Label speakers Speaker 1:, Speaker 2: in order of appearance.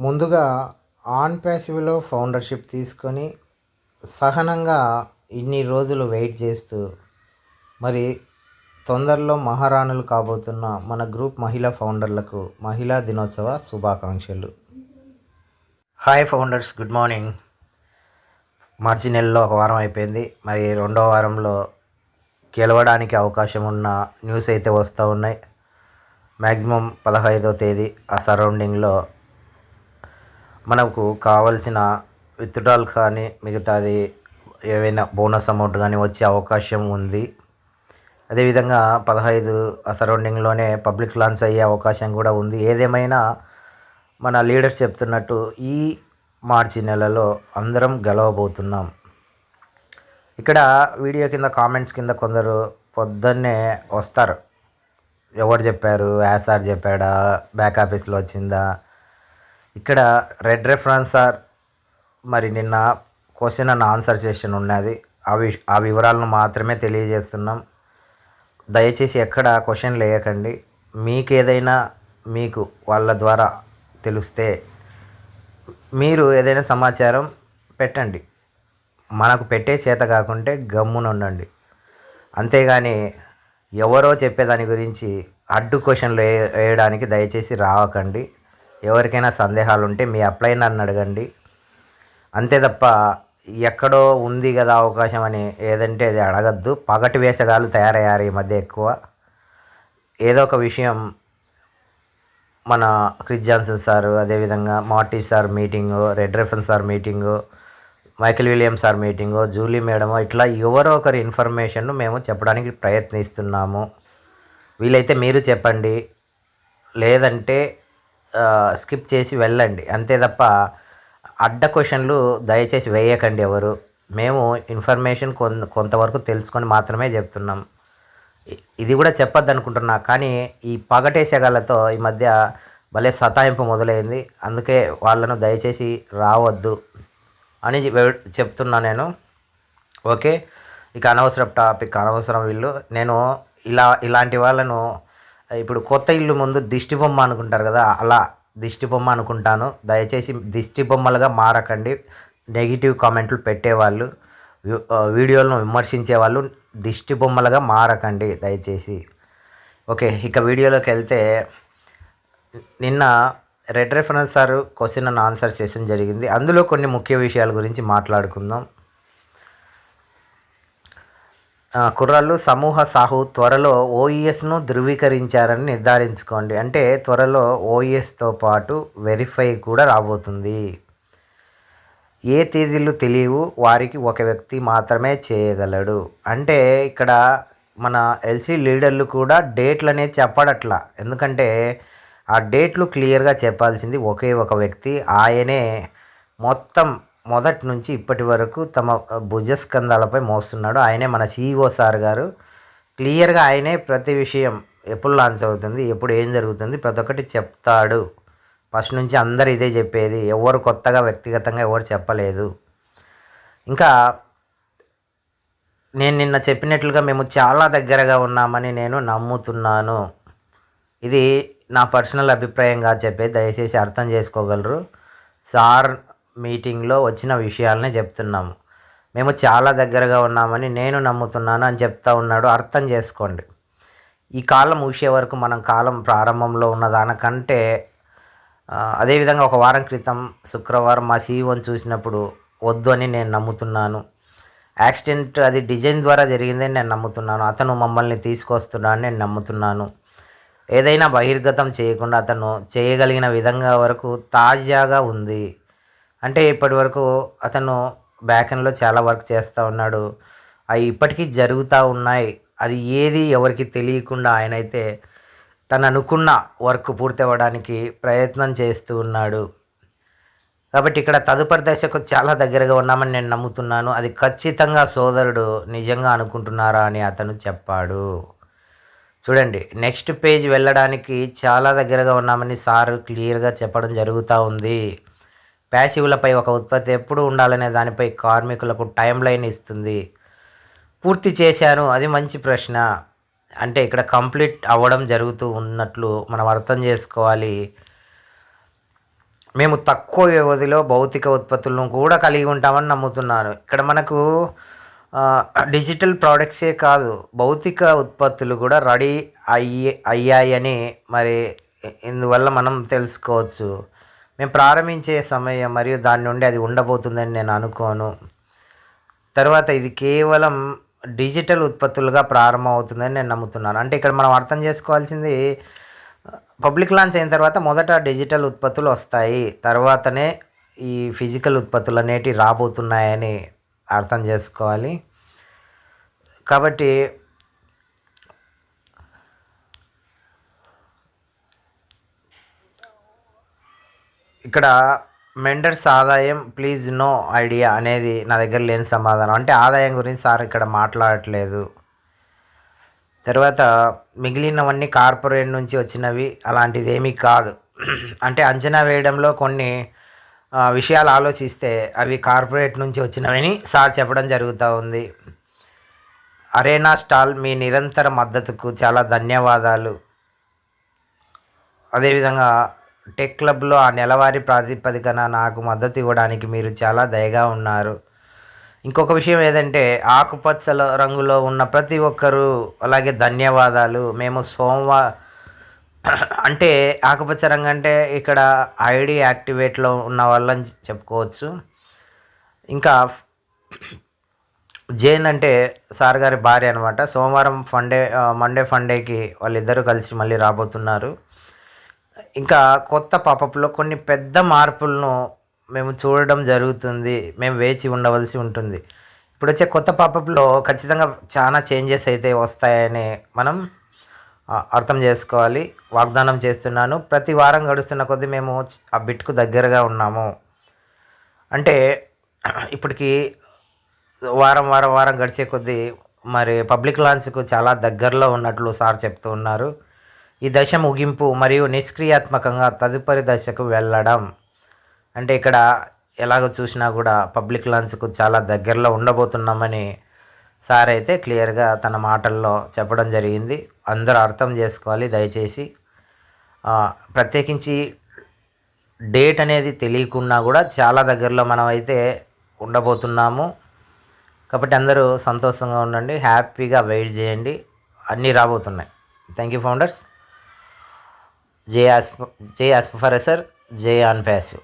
Speaker 1: ముందుగా ఆన్ ప్యాసివ్లో ఫౌండర్షిప్ తీసుకొని సహనంగా ఇన్ని రోజులు వెయిట్ చేస్తూ మరి తొందరలో మహారాణులు కాబోతున్న మన గ్రూప్ మహిళా ఫౌండర్లకు మహిళా దినోత్సవ శుభాకాంక్షలు. Hi founders good morning. మార్చి నెలలో ఒక వారం అయిపోయింది. మరి రెండో వారంలో గెలవడానికి అవకాశం ఉన్న న్యూస్ అయితే వస్తూ ఉన్నాయి. మ్యాక్సిమం పదహైదో తేదీ ఆ సరౌండింగ్లో మనకు కావలసిన విత్డ్రాల్ కానీ మిగతాది ఏవైనా బోనస్ అమౌంట్ కానీ వచ్చే అవకాశం ఉంది. అదేవిధంగా పదహైదు ఆ సరౌండింగ్లోనే పబ్లిక్ లాంచ్ అయ్యే అవకాశం కూడా ఉంది. ఏదేమైనా మన లీడర్స్ చెప్తున్నట్టు ఈ మార్చి నెలలో అందరం గెలవబోతున్నాం. ఇక్కడ వీడియో కింద కామెంట్స్ కింద కొందరు పొద్దున్నే వస్తారు. ఎవరు చెప్పారు? యాసార్ చెప్పాడా? బ్యాక్ ఆఫీస్లో వచ్చిందా? ఇక్కడ రెడ్ రెఫరెన్స్ సార్. మరి నిన్న క్వశ్చన్ అండ్ ఆన్సర్ సెషన్ ఉన్నది. ఆ వి ఆ వివరాలను మాత్రమే తెలియజేస్తున్నాం. దయచేసి ఎక్కడ క్వశ్చన్లు వేయకండి. మీకు ఏదైనా మీకు వాళ్ళ ద్వారా తెలిస్తే మీరు ఏదైనా సమాచారం పెట్టండి. మనకు పెట్టే చేత కాకుంటే గమ్మున ఉండండి. అంతేగాని ఎవరో చెప్పేదాని గురించి అడ్డు క్వశ్చన్లు వేయడానికి దయచేసి రావకండి. ఎవరికైనా సందేహాలు ఉంటే మీ అప్లై నన్ను అడగండి. అంతే తప్ప ఎక్కడో ఉంది కదా అవకాశం అని ఏదంటే అది అడగద్దు. పగటి వేషగాలు తయారయ్యారు ఈ మధ్య ఎక్కువ. ఏదో ఒక విషయం మన క్రిస్ జాన్సన్ సార్ అదేవిధంగా Marty sir meeting red రెఫన్ sir meeting Michael William sir meeting Julie madam ఇట్లా ఎవరో ఒకరి ఇన్ఫర్మేషన్ మేము చెప్పడానికి ప్రయత్నిస్తున్నాము. వీలైతే మీరు చెప్పండి. లేదంటే స్కిప్ చేసి వెళ్ళండి. అంతే తప్ప అడ్డ క్వశ్చన్లు దయచేసి వేయకండి ఎవరు. మేము ఇన్ఫర్మేషన్ కొంత కొంతవరకు తెలుసుకొని మాత్రమే చెప్తున్నాం. ఇది కూడా చెప్పొద్దు అనుకుంటున్నా కానీ ఈ పగటేసగాళ్ళతో ఈ మధ్య భలే సతాయింపు మొదలైంది. అందుకే వాళ్ళను దయచేసి రావద్దు అని చెప్తున్నా నేను. ఓకే? ఇక అనవసరం టాపిక్ అనవసరం వీళ్ళు నేను ఇలా ఇలాంటి వాళ్ళను ఇప్పుడు కొత్త ఇల్లు ముందు దిష్టి బొమ్మ అనుకుంటారు కదా అలా దిష్టి బొమ్మ అనుకుంటాను. దయచేసి దిష్టి బొమ్మలుగా మారకండి. నెగిటివ్ కామెంట్లు పెట్టేవాళ్ళు వీడియోలను విమర్శించే వాళ్ళు దిష్టి బొమ్మలుగా మారకండి దయచేసి. ఓకే ఇక వీడియోలోకి వెళ్తే నిన్న red reference sir question and answer session జరిగింది. అందులో కొన్ని ముఖ్య విషయాల గురించి మాట్లాడుకుందాం. కుర్రాళ్ళు సమూహ సాహు త్వరలో ఓఈఎస్ను ధృవీకరించారని నిర్ధారించుకోండి. అంటే త్వరలో ఓఈఎస్తో పాటు వెరిఫై కూడా రాబోతుంది. ఏ తేదీలు తెలియవు వారికి ఒక వ్యక్తి మాత్రమే చేయగలడు. అంటే ఇక్కడ మన ఎల్సీ లీడర్లు కూడా డేట్లు అనేది చెప్పడట్లా. ఎందుకంటే ఆ డేట్లు క్లియర్గా చెప్పాల్సింది ఒకే ఒక వ్యక్తి. ఆయనే మొత్తం మొదటి నుంచి ఇప్పటి వరకు తమ భుజస్కంధాలపై మోస్తున్నాడు. ఆయనే మన సిఇఓ సార్ గారు. క్లియర్గా ఆయనే ప్రతి విషయం ఎప్పుడు లాంచ్ అవుతుంది ఎప్పుడు ఏం జరుగుతుంది ప్రతి ఒక్కటి చెప్తాడు. ఫస్ట్ నుంచి అందరు ఇదే చెప్పేది. ఎవరు కొత్తగా వ్యక్తిగతంగా ఎవరు చెప్పలేదు. ఇంకా నేను నిన్న చెప్పినట్లుగా మేము చాలా దగ్గరగా ఉన్నామని నేను నమ్ముతున్నాను. ఇది నా పర్సనల్ అభిప్రాయంగా చెప్పేది దయచేసి అర్థం చేసుకోగలరు. సార్ మీటింగ్లో వచ్చిన విషయాలనే చెప్తున్నాము. మేము చాలా దగ్గరగా ఉన్నామని నేను నమ్ముతున్నాను అని చెప్తా ఉన్నాడు. అర్థం చేసుకోండి. ఈ కాలం ముగిసే వరకు మనం కాలం ప్రారంభంలో ఉన్న దానికంటే అదేవిధంగా ఒక వారం క్రితం శుక్రవారం మా సీఈఓని చూసినప్పుడు వద్దు అని నేను నమ్ముతున్నాను. యాక్సిడెంట్ అది డిజైన్ ద్వారా జరిగిందని నేను నమ్ముతున్నాను. అతను మమ్మల్ని తీసుకొస్తున్నాడని నేను నమ్ముతున్నాను. ఏదైనా బహిర్గతం చేయకుండా అతను చేయగలిగిన విధంగా వరకు తాజాగా ఉంది. అంటే ఇప్పటి వరకు అతను బ్యాక్ ఎండ్లో చాలా వర్క్ చేస్తూ ఉన్నాడు. అవి ఇప్పటికీ జరుగుతూ ఉన్నాయి. అది ఏది ఎవరికి తెలియకుండా ఆయన అయితే తను అనుకున్న వర్క్ పూర్తి అవ్వడానికి ప్రయత్నం చేస్తూ ఉన్నాడు. కాబట్టి ఇక్కడ తదుపరి దశకు చాలా దగ్గరగా ఉన్నామని నేను నమ్ముతున్నాను. అది ఖచ్చితంగా సోదరుడు నిజంగా అనుకుంటున్నారా అని అతను చెప్పాడు. చూడండి నెక్స్ట్ పేజ్ వెళ్ళడానికి చాలా దగ్గరగా ఉన్నామని సార్ క్లియర్గా చెప్పడం జరుగుతూ ఉంది. ప్యాసివ్లపై ఒక ఉత్పత్తి ఎప్పుడు ఉండాలనే దానిపై కార్మికులకు టైం లైన్ ఇస్తుంది. పూర్తి చేశాను అది మంచి ప్రశ్న. అంటే ఇక్కడ కంప్లీట్ అవ్వడం జరుగుతూ ఉన్నట్లు మనం అర్థం చేసుకోవాలి. మేము తక్కువ వ్యవధిలో భౌతిక ఉత్పత్తులను కూడా కలిగి ఉంటామని నమ్ముతున్నాను. ఇక్కడ మనకు డిజిటల్ ప్రోడక్ట్సే కాదు భౌతిక ఉత్పత్తులు కూడా రెడీ అయ్యి అయ్యాయని మరి ఇందువల్ల మనం తెలుసుకోవచ్చు. మేము ప్రారంభించే సమయం మరియు దాని నుండి అది ఉండబోతుందని నేను అనుకోను. తర్వాత ఇది కేవలం డిజిటల్ ఉత్పత్తులుగా ప్రారంభమవుతుందని నేను నమ్ముతున్నాను. అంటే ఇక్కడ మనం అర్థం చేసుకోవాల్సింది పబ్లిక్ లాంచ్ అయిన తర్వాత మొదట డిజిటల్ ఉత్పత్తులు వస్తాయి. తర్వాతనే ఈ ఫిజికల్ ఉత్పత్తులు అనేటివి రాబోతున్నాయని అర్థం చేసుకోవాలి. కాబట్టి ఇక్కడ మెండర్స్ ఆదాయం ప్లీజ్ నో ఐడియా అనేది నా దగ్గర లేని సమాధానం. అంటే ఆదాయం గురించి సార్ ఇక్కడ మాట్లాడట్లేదు. తర్వాత మిగిలినవన్నీ కార్పొరేట్ నుంచి వచ్చినవి అలాంటిది ఏమీ కాదు. అంటే అంచనా వేయడంలో కొన్ని విషయాలు ఆలోచిస్తే అవి కార్పొరేట్ నుంచి వచ్చినవని సార్ చెప్పడం జరుగుతూ ఉంది. అరేనా స్టాల్ మీ నిరంతర మద్దతుకు చాలా ధన్యవాదాలు. అదేవిధంగా టెక్ క్లబ్లో ఆ నెలవారీ ప్రాతిపదికన నాకు మద్దతు ఇవ్వడానికి మీరు చాలా దయగా ఉన్నారు. ఇంకొక విషయం ఏదంటే ఆకుపచ్చ రంగులో ఉన్న ప్రతి ఒక్కరూ అలాగే ధన్యవాదాలు. మేము సోమవా అంటే ఆకుపచ్చ రంగు అంటే ఇక్కడ ఐడి యాక్టివేట్లో ఉన్న వాళ్ళని చెప్పుకోవచ్చు. ఇంకా జైన్ అంటే సార్ గారి భార్య అనమాట సోమవారం ఫండే మండే ఫండేకి వాళ్ళిద్దరూ కలిసి మళ్ళీ రాబోతున్నారు. ఇంకా కొత్త పాపప్లో కొన్ని పెద్ద మార్పులను మేము చూడడం జరుగుతుంది. మేము వేచి ఉండవలసి ఉంటుంది. ఇప్పుడు వచ్చే కొత్త పాపప్లో ఖచ్చితంగా చాలా చేంజెస్ అయితే వస్తాయని మనం అర్థం చేసుకోవాలి. వాగ్దానం చేస్తున్నాను. ప్రతి వారం గడుస్తున్న కొద్దీ మేము ఆ బిట్కు దగ్గరగా ఉన్నాము. అంటే ఇప్పటికి వారం వారం వారం గడిచే కొద్దీ మరి పబ్లిక్ లాంచ్కు చాలా దగ్గరలో ఉన్నట్లు సార్ చెప్తూ ఉన్నారు. ఈ దశ ముగింపు మరియు నిష్క్రియాత్మకంగా తదుపరి దశకు వెళ్ళడం. అంటే ఇక్కడ ఎలాగ చూసినా కూడా పబ్లిక్ లాంచ్కు చాలా దగ్గరలో ఉండబోతున్నామని సార్ అయితే క్లియర్గా తన మాటల్లో చెప్పడం జరిగింది. అందరూ అర్థం చేసుకోవాలి దయచేసి. ప్రత్యేకించి డేట్ అనేది తెలియకుండా కూడా చాలా దగ్గరలో మనం అయితే ఉండబోతున్నాము. కాబట్టి అందరూ సంతోషంగా ఉండండి హ్యాపీగా వెయిట్ చేయండి. అన్నీ రాబోతున్నాయి. థ్యాంక్ యూ ఫౌండర్స్ జే ఆస్ జే ఆస్పఫరసర్ జే ఆన్ ప్యాసివ్.